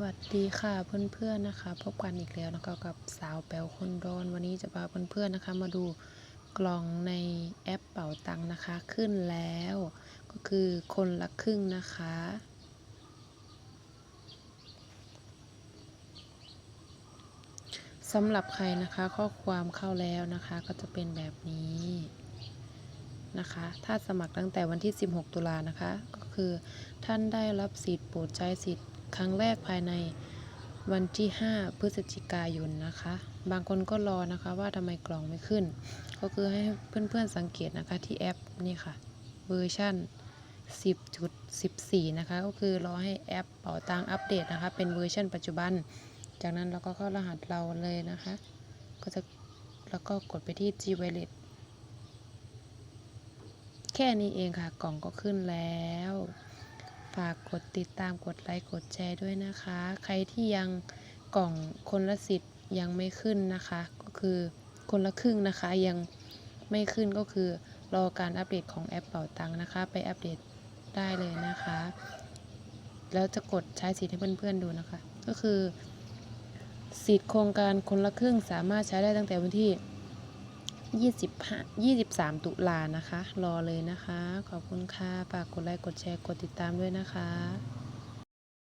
วัสดีค่ะเพื่อนๆนะคะ พบกันอีกแล้วนะคะกับสาวแป๋วคนร้อนวันนี้จะพาเพื่อนๆนะคะ มาดูกล่องในแอปเป๋าตังนะคะ ขึ้นแล้ว ก็คือคนละครึ่งนะคะ สำหรับใครนะคะ ข้อความเข้าแล้วนะคะ ก็จะเป็นแบบนี้นะคะ ถ้าสมัครตั้งแต่วันที่ 16 ตุลานะคะ ก็คือท่านได้รับสิทธิ์โปรดใช้สิทธิ์ ครั้งแรกภายในวันที่ 5 พฤศจิกายนนะคะ บางคนก็รอนะคะว่าทำไมกล่องไม่ขึ้น ก็คือให้เพื่อนๆสังเกตนะคะที่แอปนี่ค่ะเวอร์ชัน10.14 นะคะ ก็คือรอให้แอปเป๋าตังอัปเดตนะคะ เป็นเวอร์ชันปัจจุบัน จากนั้นเราก็เข้ารหัสเราเลยนะคะ ก็จะแล้วก็กดไปที่ G Wallet แค่นี้เองค่ะ กล่องก็ขึ้นแล้ว ฝากกดติดตามกดไลค์กดแชร์ด้วยนะคะ ใครที่ยังกล่องคนละสิทธิ์ยังไม่ขึ้นนะคะ ก็คือคนละครึ่งนะคะยังไม่ขึ้นก็คือรอการอัปเดตของแอปเป่าตังค์นะคะ ไปอัปเดตได้เลยนะคะ แล้วจะกดใช้สิทธิ์ให้เพื่อนๆดูนะคะ ก็คือ สิทธิ์โครงการคนละครึ่งสามารถใช้ได้ตั้งแต่วันที่ 25 23 ตุลานะคะ รอเลยนะคะ ขอบคุณค่ะฝากกดไลค์ กดแชร์ กดติดตามด้วยนะคะ